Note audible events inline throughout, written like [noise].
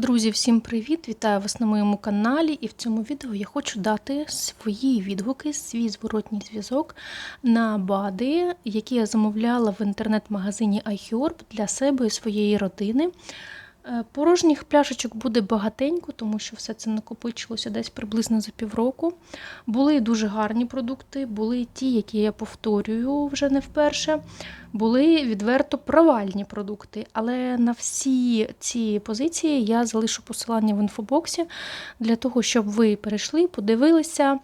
Друзі, всім привіт! Вітаю вас на моєму каналі. І в цьому відео я хочу дати свої відгуки, свій зворотній зв'язок на БАДи, які я замовляла в інтернет-магазині iHerb для себе і своєї родини. Е, Порожніх пляшечок буде багатенько, тому що все це накопичилося десь приблизно за півроку. Були дуже гарні продукти, були ті, які я повторюю вже не вперше. Були відверто провальні продукти. Але на всі ці позиції я залишу посилання в інфобоксі для того, щоб ви перейшли, подивилися.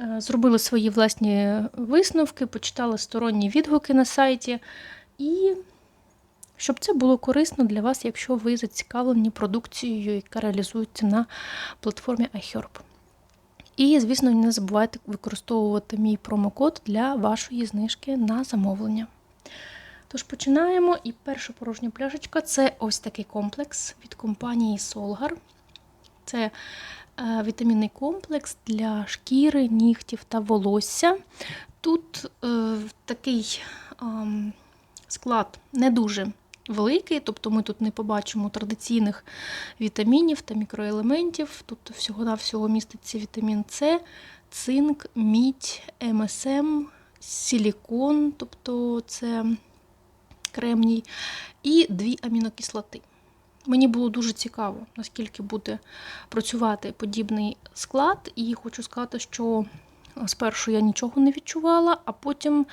е, Зробили свої власні висновки, почитали сторонні відгуки на сайті і щоб це було корисно для вас, якщо ви зацікавлені продукцією, яка реалізується на платформі iHerb. І, звісно, не забувайте використовувати мій промокод для вашої знижки на замовлення. Тож починаємо. І перша порожня пляшечка це ось такий комплекс від компанії Solgar. Це е, вітамінний комплекс для шкіри, нігтів та волосся. Тут е, такий ем, склад не дуже великий, тобто ми тут не побачимо традиційних вітамінів та мікроелементів. Тут всього-навсього міститься вітамін С, цинк, мідь, МСМ, силікон, тобто це кремній, і дві амінокислоти. Мені було дуже цікаво, наскільки буде працювати подібний склад, і хочу сказати, що спершу я нічого не відчувала, а потім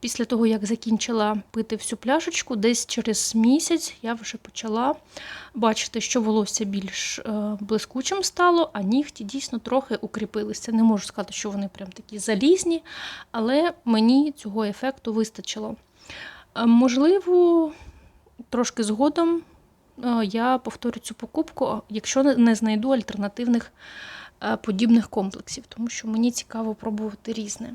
Після того, як закінчила пити всю пляшечку, десь через місяць я вже почала бачити, що волосся більш е, блискучим стало, а нігті дійсно трохи укріпилися. Не можу сказати, що вони прям такі залізні, але мені цього ефекту вистачило. Е, Можливо, трошки згодом е, я повторю цю покупку, якщо не- знайду альтернативних подібних комплексів, тому що мені цікаво пробувати різне.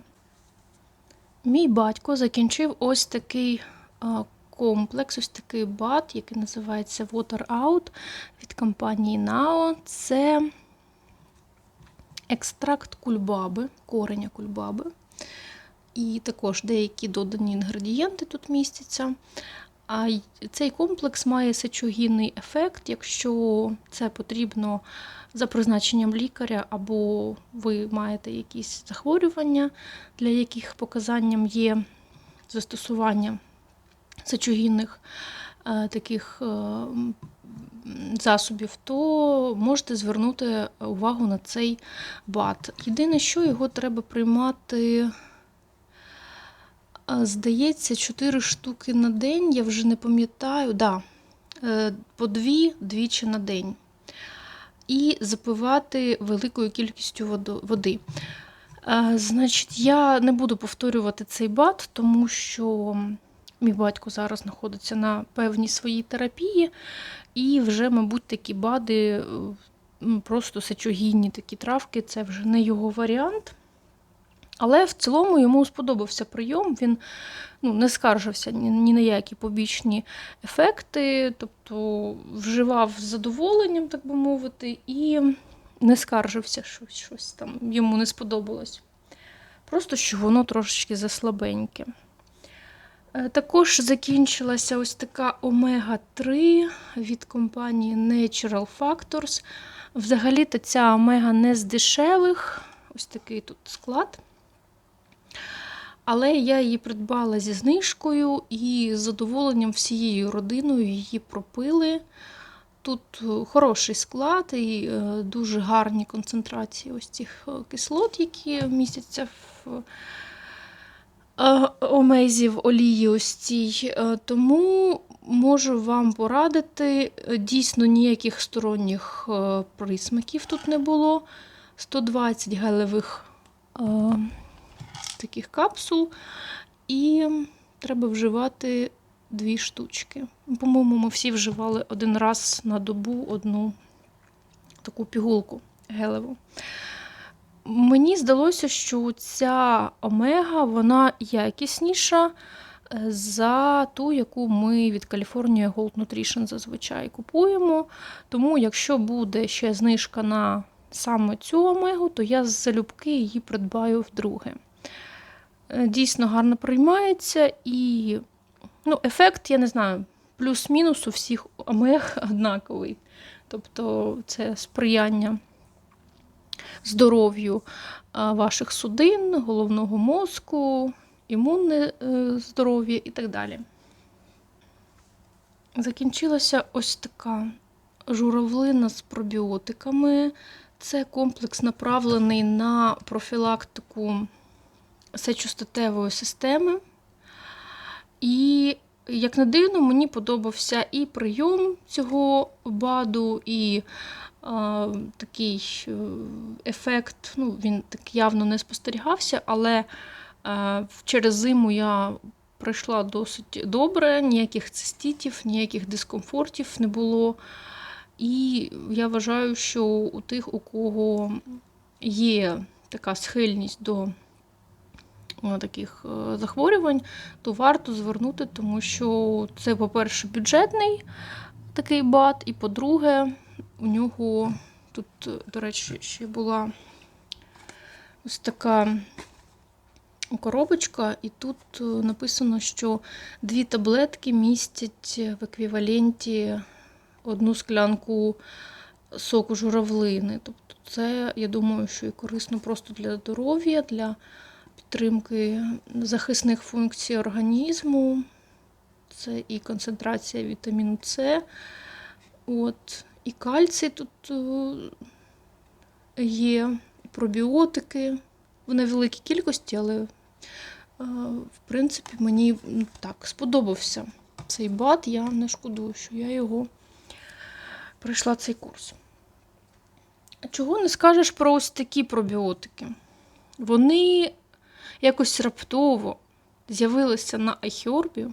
Мій батько закінчив ось такий а, комплекс, ось такий бат, який називається Water Out від компанії Nao. Це екстракт кульбаби, кореня кульбаби. І також деякі додані інгредієнти тут містяться. А цей комплекс має сечогінний ефект, якщо це потрібно за призначенням лікаря, або ви маєте якісь захворювання, для яких показанням є застосування сечогінних е, таких е, засобів, то можете звернути увагу на цей бат. Єдине, що його треба приймати. А, Здається, 4 штуки на день, я вже не пам'ятаю. Да, е, по дві двічі на день. І запивати великою кількістю води. Е, Значить, я не буду повторювати цей бат, тому що мій батько зараз знаходиться на певній своїй терапії, і вже, мабуть, такі бади, е, просто сечогінні такі травки, це вже не його варіант. Але в цілому йому сподобався прийом. Він ну, не скаржився ні, ні на які побічні ефекти, тобто вживав з задоволенням, так би мовити, і не скаржився, що щось там йому не сподобалось. Просто що воно трошечки заслабеньке. Е, Також закінчилася ось така омега-3 від компанії Natural Factors. Взагалі-то ця омега не з дешевих, ось такий тут склад. Але я її придбала зі знижкою і з задоволенням всією родиною її пропили. Тут е, хороший склад і е, дуже гарні концентрації ось цих е, кислот, які містяться в омезі в олії ось цій. Тому можу вам порадити. Дійсно, ніяких сторонніх присмаків тут не було. 120 гелевих е, таких капсул, і треба вживати дві штучки. По-моєму, ми всі вживали один раз на добу одну таку пігулку гелеву. Мені здалося, що ця омега вона якісніша е, за ту, яку ми від California Gold Nutrition зазвичай купуємо. Тому, якщо буде ще знижка на саме цю омегу, то я залюбки її придбаю вдруге. Е, Дійсно гарно приймається і ну, ефект, я не знаю, плюс-мінус у всіх омег [laughs] однаковий. тобто це сприяння здоров'ю ваших судин, головного мозку, імунне е, здоров'я і так далі. Закінчилася ось така журавлина з пробіотиками. Це комплекс направлений на профілактику сечостатевої системи. І, як не дивно, мені подобався і прийом цього БАДу, і е, такий е, ефект. Ну, він так явно не спостерігався, але е, через зиму я пройшла досить добре, ніяких циститів, ніяких дискомфортів не було. І я вважаю, що у тих, у кого є така схильність до таких е, захворювань, то варто звернути, тому що це, по-перше, бюджетний такий бат, і по-друге, у нього тут, до речі, ще була ось така коробочка, і тут е, написано, що дві таблетки містять в еквіваленті одну склянку соку журавлини. Тобто, це, я думаю, що і корисно просто для здоров'я, для підтримки захисних функцій організму. Це і концентрація вітаміну С. От. І кальцій тут е, є, і пробіотики в невеликій кількості, але, е, в принципі, мені так сподобався цей бат. Я не шкодую, що я його пройшла цей курс. Чого не скажеш про ось такі пробіотики? Вони якось раптово з'явилися на iHerb,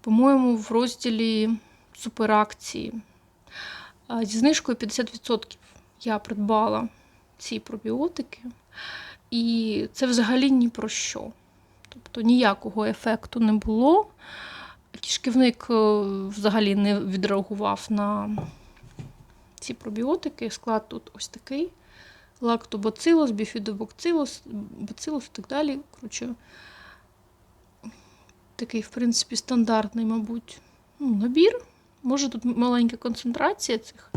по-моєму, в розділі суперакції. Зі знижкою 50% я придбала ці пробіотики, і це взагалі ні про що. Тобто ніякого ефекту не було. Кишківник е, взагалі не відреагував на ці пробіотики. Склад тут ось такий: лактобацилус, біфідобацилус, бацилус і так далі. Коротше, такий, в принципі, стандартний, мабуть, ну, набір. Може, тут маленька концентрація цих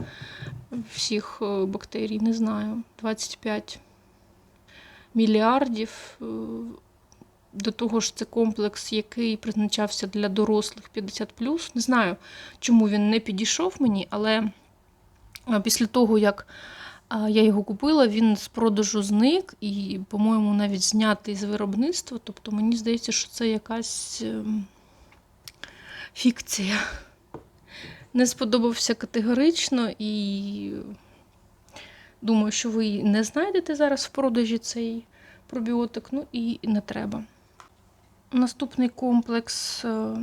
всіх е, бактерій, не знаю, 25 мільярдів. Е, до того ж, це комплекс, який призначався для дорослих 50. Не знаю, чому він не підійшов мені, але після того, як я його купила, він з продажу зник і, по-моєму, навіть знятий з виробництва. Тобто мені здається, що це якась ем, фікція. Не сподобався категорично і думаю, що ви не знайдете зараз в продажі цей пробіотик, ну і не треба. Наступний комплекс, е,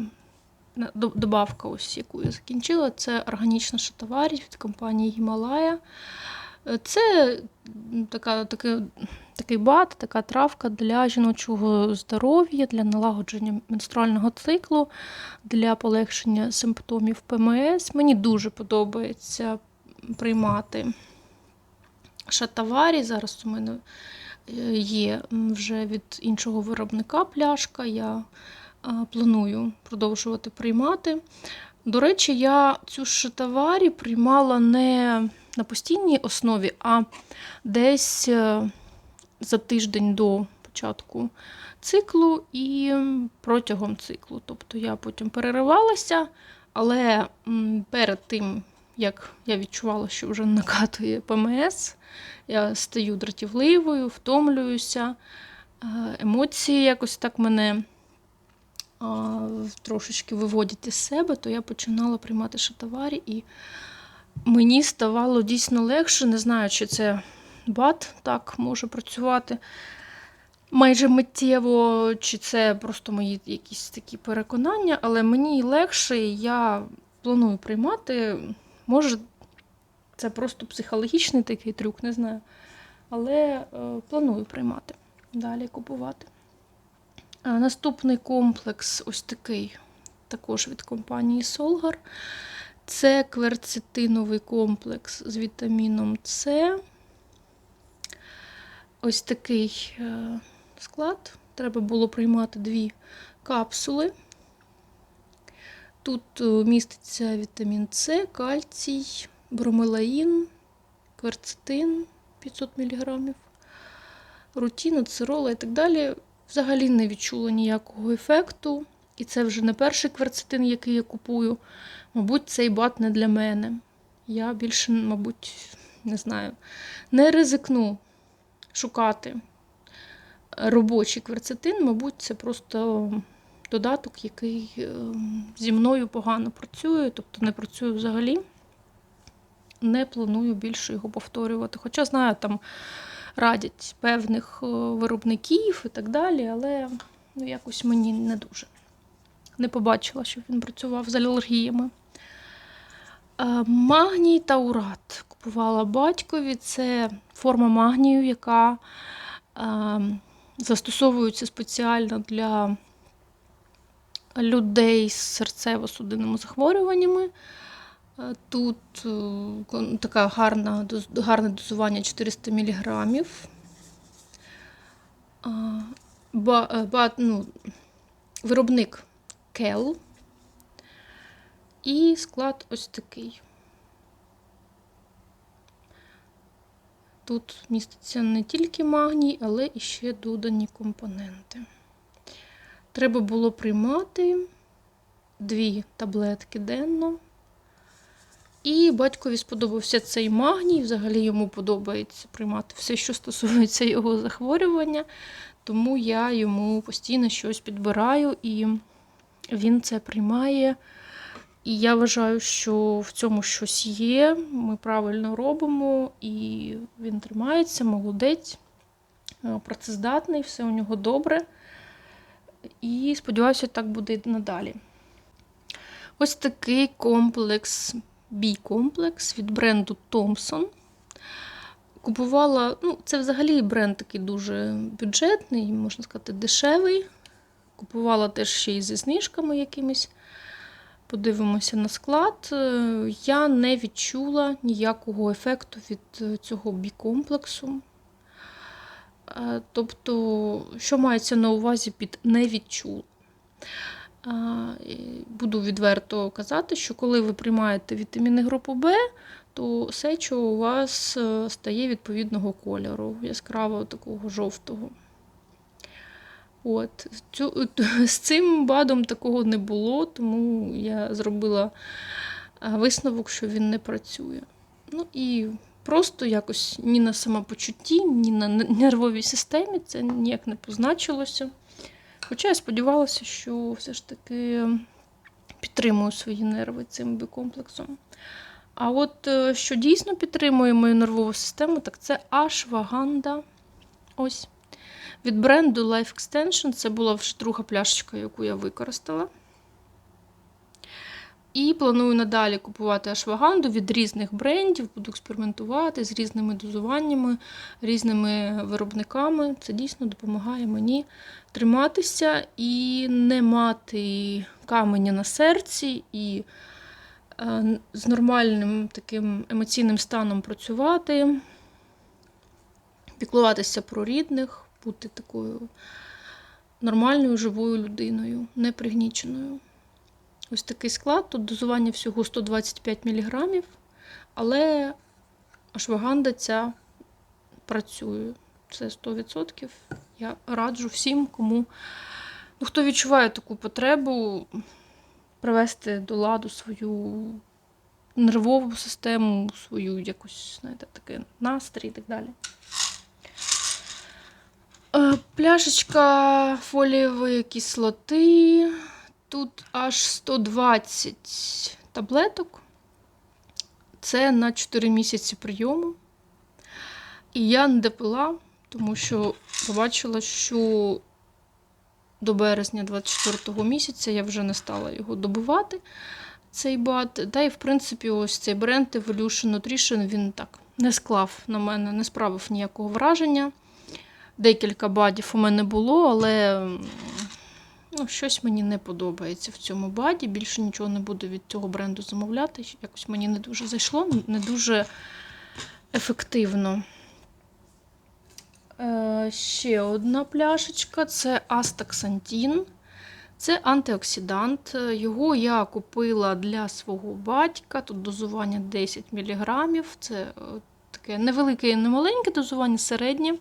добавка, ось яку я закінчила, це органічна шатаварі від компанії Гімалая. Це така, така, такий бат, така травка для жіночого здоров'я, для налагодження менструального циклу, для полегшення симптомів ПМС. Мені дуже подобається приймати шатаварі. Зараз у мене е, є вже від іншого виробника пляшка. Я планую продовжувати приймати. До речі, я цю шатаварі приймала не на постійній основі, а десь е, за тиждень до початку циклу і протягом циклу. Тобто я потім переривалася, але перед тим, як я відчувала, що вже накатує ПМС, я стаю дратівливою, втомлююся, е, емоції якось так мене трошечки виводять із себе, то я починала приймати шатаварі і мені ставало дійсно легше, не знаю, чи це бат так може працювати майже миттєво, чи це просто мої якісь такі переконання, але мені легше, я планую приймати. Може, це просто психологічний такий трюк, не знаю. Але е, планую приймати, далі купувати. А наступний комплекс ось такий, також від компанії Solgar. Це кверцетиновий комплекс з вітаміном С. Ось такий е, склад. Треба було приймати дві капсули. Тут е, міститься вітамін С, кальцій, бромелаїн, кверцетин 500 мг, рутіна, цирола і так далі. Взагалі не відчула ніякого ефекту. І це вже не перший кверцетин, який я купую. Мабуть, цей бат не для мене. Я більше, мабуть, не знаю, не ризикну шукати робочий кверцетин. Мабуть, це просто додаток, який е, зі мною погано працює, тобто не працює взагалі. Не планую більше його повторювати. Хоча знаю, там радять певних е, виробників і так далі, але ну, якось мені не дуже. Не побачила, щоб він працював з алергіями. Е, Магній та урат купувала батькові. Це форма магнію, яка е, застосовується спеціально для людей з серцево-судинними захворюваннями. Е, Тут така гарна, гарне дозування 400 мг. Ба, ба, ну, виробник Кел. І склад ось такий. Тут міститься не тільки магній, але і ще додані компоненти. Треба було приймати дві таблетки денно. І батькові сподобався цей магній. Взагалі йому подобається приймати все, що стосується його захворювання. Тому я йому постійно щось підбираю, і він це приймає. І я вважаю, що в цьому щось є. Ми правильно робимо, і він тримається, молодець, е, працездатний, все у нього добре. І сподіваюся, так буде і надалі. Ось такий комплекс, бій-комплекс від бренду Thomson. Купувала, ну, це взагалі бренд такий дуже бюджетний, можна сказати, дешевий. Купувала теж ще й зі знижками якимись. Подивимося на склад. Е, Я не відчула ніякого ефекту від е, цього бікомплексу. Е, Тобто, що мається на увазі під не відчула? Буду відверто казати, що коли ви приймаєте вітаміни групи Б, то сечо у вас стає відповідного кольору, яскраво такого жовтого. От. Цю, [laughs] з цим БАДом такого не було, тому я зробила е, висновок, що він не працює. Ну і просто якось ні на самопочутті, ні на нервовій системі це ніяк не позначилося. Хоча я сподівалася, що все ж таки підтримую свої нерви цим бікомплексом. А от е, що дійсно підтримує мою нервову систему, так це ашваганда. Ось. Від бренду Life Extension це була вже друга пляшечка, яку я використала. І планую надалі купувати ашваганду від різних брендів, буду експериментувати з різними дозуваннями, різними виробниками. Це дійсно допомагає мені триматися і не мати каменя на серці, і е, з нормальним таким емоційним станом працювати, піклуватися про рідних, бути такою нормальною живою людиною, непригніченою. Ось такий склад. Тут дозування всього 125 мг, але ашваганда ця працює. Це 100%. Я раджу всім, кому ну, хто відчуває таку потребу привести до ладу свою нервову систему, свою якусь, знаєте, таке настрій і так далі. Пляшечка фолієвої кислоти. Тут аж 120 таблеток. Це на 4 місяці прийому. І я не допила, тому що побачила, що до березня 24 місяця я вже не стала його добивати, цей бат. Та й, в принципі, ось цей бренд Evolution Nutrition він так не склав на мене, не справив ніякого враження. Декілька бадів у мене було, але ну, щось мені не подобається в цьому баді. Більше нічого не буду від цього бренду замовляти. Якось мені не дуже зайшло, не дуже ефективно. Е, ще одна пляшечка це Астаксантін. Це антиоксидант. Його я купила для свого батька. Тут дозування 10 мг. Це е, таке невелике і немаленьке дозування, середнє.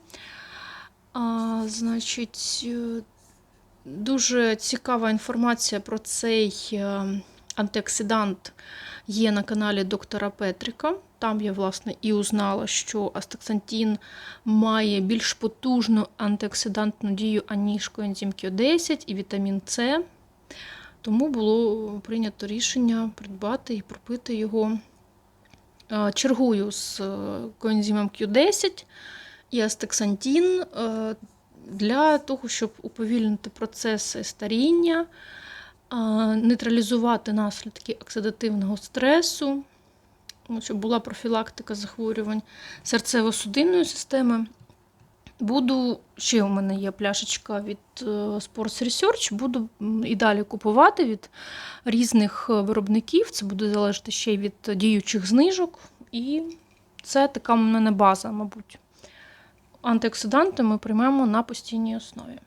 А, значить, е, дуже цікава інформація про цей е, антиоксидант є на каналі доктора Петрика. Там я, власне, і узнала, що астаксантин має більш потужну антиоксидантну дію, аніж коензим Q10 і вітамін С. Тому було прийнято рішення придбати і пропити його. Е, Чергую з коензимом Q10 і астаксантин е, для того, щоб уповільнити процеси старіння, е, нейтралізувати наслідки оксидативного стресу, ну, щоб була профілактика захворювань серцево-судинної системи. Буду, ще у мене є пляшечка від е, Sports Research, буду і далі купувати від різних виробників. Це буде залежати ще й від діючих знижок. І це така в мене база, мабуть. Антиоксиданти ми приймемо на постійній основі.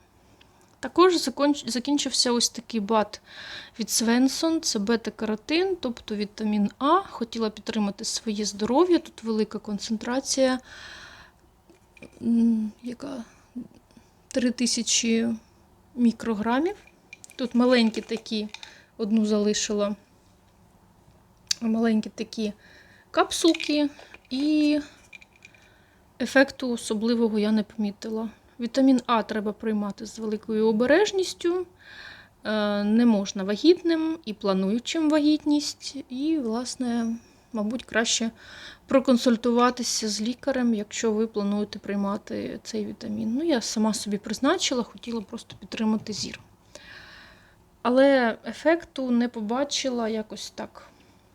Також закінчився ось такий бат від Свенсон. Це бета-каротин, тобто вітамін А. Хотіла підтримати своє здоров'я. Тут велика концентрація, яка 3000 мікрограмів. Тут маленькі такі, одну залишила. Маленькі такі капсулки, і ефекту особливого я не помітила. Вітамін А треба приймати з великою обережністю. Е, Не можна вагітним і плануючим вагітність. І, власне, мабуть, краще проконсультуватися з лікарем, якщо ви плануєте приймати цей вітамін. Ну, я сама собі призначила, хотіла просто підтримати зір. Але ефекту не побачила якось так.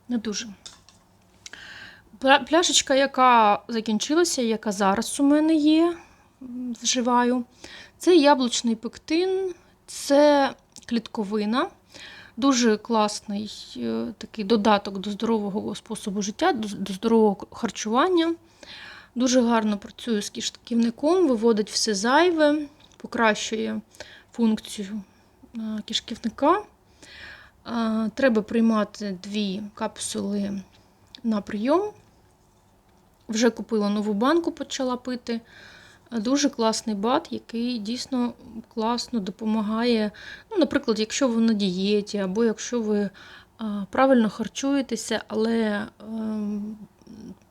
Не дуже. Пля- Пляшечка, яка закінчилася, яка зараз у мене є, вживаю, це яблучний пектин, це клітковина. Дуже класний е, такий додаток до здорового способу життя, до, до здорового харчування. Дуже гарно працює з кишківником, виводить все зайве, покращує функцію е, кишківника. Е, Треба приймати дві капсули на прийом. Вже купила нову банку, почала пити. Дуже класний бат, який дійсно класно допомагає. Ну, наприклад, якщо ви на дієті, або якщо ви правильно харчуєтеся, але ем,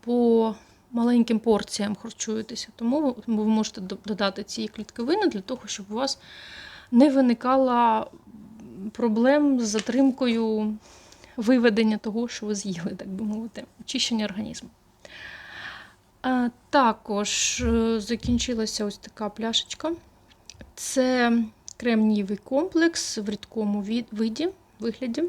по маленьким порціям харчуєтеся. Тому ви можете до- додати ці клітковини для того, щоб у вас не виникало проблем з затримкою виведення того, що ви з'їли, так би мовити, очищення організму. А, також е, закінчилася ось така пляшечка. Це кремнієвий комплекс в рідкому виді, вигляді.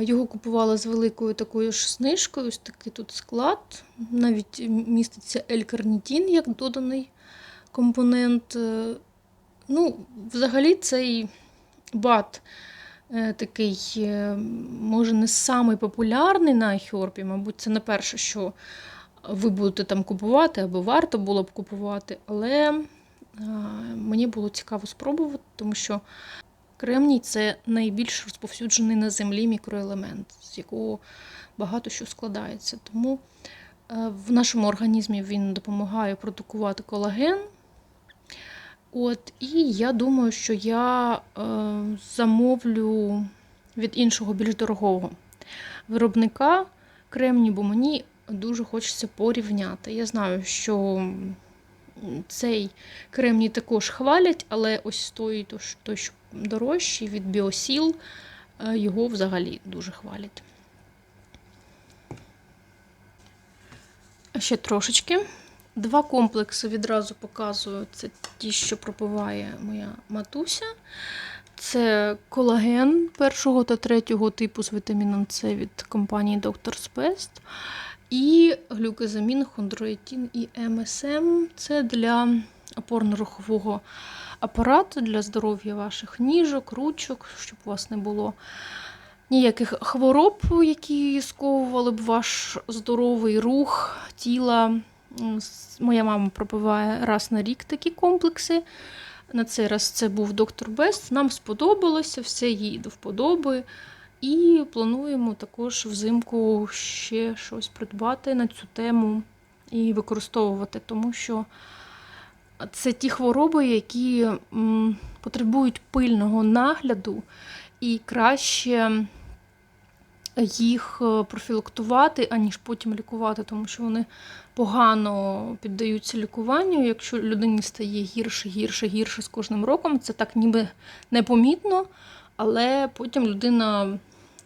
Його купувала з великою такою ж знижкою, ось такий тут склад. Навіть міститься L-карнітін як доданий компонент. Е, Ну, взагалі, цей бат е, такий, е, може, не самий популярний на iHerb, мабуть, це не перше, що ви будете там купувати, або варто було б купувати. Але е, мені було цікаво спробувати, тому що кремній це найбільш розповсюджений на землі мікроелемент, з якого багато що складається. Тому е, в нашому організмі він допомагає продукувати колаген. От, і я думаю, що я е, замовлю від іншого більш дорогого виробника кремні, бо мені дуже хочеться порівняти. Я знаю, що цей кремній також хвалять, але ось той, той що дорожчий від Біосіл, е, його взагалі дуже хвалять. Ще трошечки. Два комплекси відразу показую. Це ті, що пропиває моя матуся. Це колаген першого та третього типу з вітаміном С від компанії Doctor's Best. І глюкозамін, хондроїтін і МСМ. Це для опорно-рухового апарату, для здоров'я ваших ніжок, ручок, щоб у вас не було ніяких хвороб, які сковували б ваш здоровий рух тіла. Моя мама пропиває раз на рік такі комплекси На цей раз це був доктор Бест. Нам сподобалося, все їй до вподоби. І плануємо також взимку ще щось придбати на цю тему і використовувати, тому що це ті хвороби, які потребують пильного нагляду, і краще їх е, профілактувати, аніж потім лікувати, тому що вони погано піддаються лікуванню. Якщо людині стає гірше, гірше, гірше з кожним роком, це так ніби непомітно, але потім людина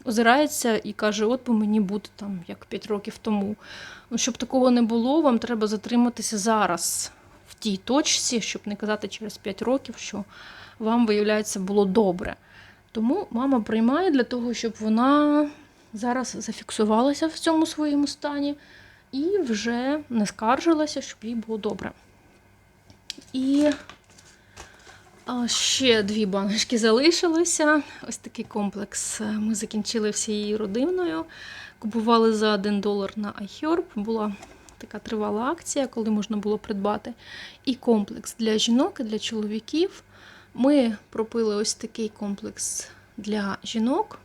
озирається і каже: От би мені бути там як 5 років тому. Ну, Щоб такого не було, вам треба затриматися зараз в тій точці, щоб не казати через 5 років, що вам, виявляється, було добре. Тому мама приймає для того, щоб вона зараз зафіксувалася в цьому своєму стані і вже не скаржилася, щоб їй було добре. І ще дві баночки залишилося. Ось такий комплекс. Ми закінчили всією родиною. Купували за 1 долар на iHerb. Була така тривала акція, коли можна було придбати. І комплекс для жінок і для чоловіків. Ми пропили ось такий комплекс для жінок.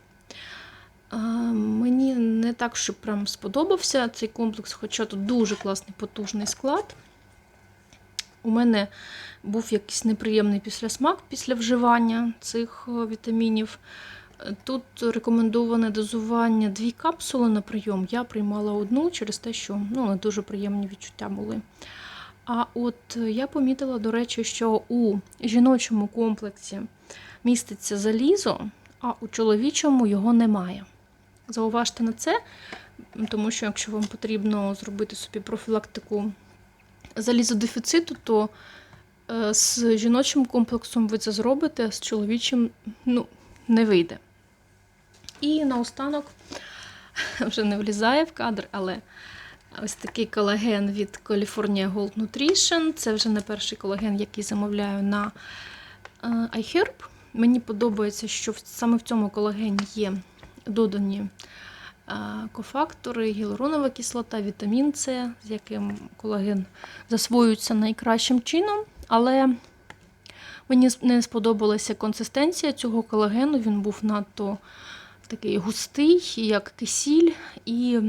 Мені не так, що прям сподобався цей комплекс, хоча тут дуже класний потужний склад. У мене був якийсь неприємний післясмак після вживання цих е, вітамінів. Тут рекомендоване дозування дві капсули на прийом. Я приймала одну через те, що ну, не дуже приємні відчуття були. А от е, я помітила, до речі, що у жіночому комплексі міститься залізо, а у чоловічому його немає. Зауважте на це, тому що якщо вам потрібно зробити собі профілактику залізодефіциту, то е, з жіночим комплексом ви це зробите, а з чоловічим ну, не вийде. І наостанок [laughs] вже не влізає в кадр, але ось такий колаген від California Gold Nutrition. Це вже не перший колаген, який замовляю на е, iHerb. Мені подобається, що саме в цьому колагені є додані е, кофактори, гіалуронова кислота, вітамін С, з яким колаген засвоюється найкращим чином. Але мені не сподобалася консистенція цього колагену. Він був надто такий густий, як кисіль. І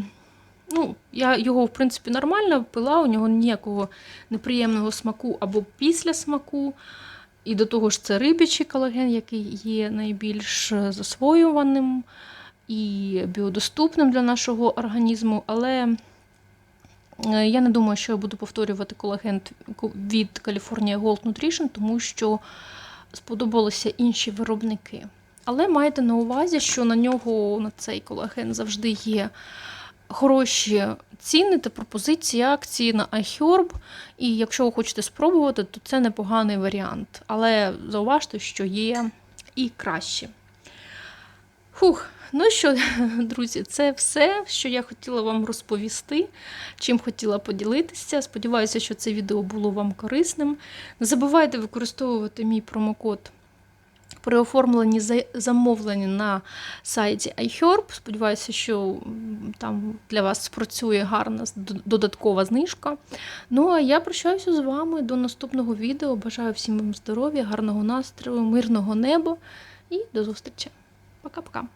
ну, я його, в принципі, нормально пила, у нього ніякого неприємного смаку або після смаку. І до того ж, це рибячий колаген, який є найбільш е, засвоюваним і біодоступним для нашого організму. Але е, я не думаю, що я буду повторювати колаген від California Gold Nutrition, тому що сподобалися інші виробники. Але майте на увазі, що на нього, на цей колаген, завжди є хороші ціни та пропозиції акції на iHerb. І якщо ви хочете спробувати, то це непоганий варіант. Але зауважте, що є і краще. Фух, ну що, [laughs] друзі, це все, що я хотіла вам розповісти, чим хотіла поділитися. Сподіваюся, що це відео було вам корисним. Не забувайте використовувати мій промокод при оформленні за- замовлення на сайті iHerb. Сподіваюся, що там для вас спрацює гарна додаткова знижка. Ну а я прощаюся з вами до наступного відео. Бажаю всім вам здоров'я, гарного настрою, мирного неба і до зустрічі. Пока-пока.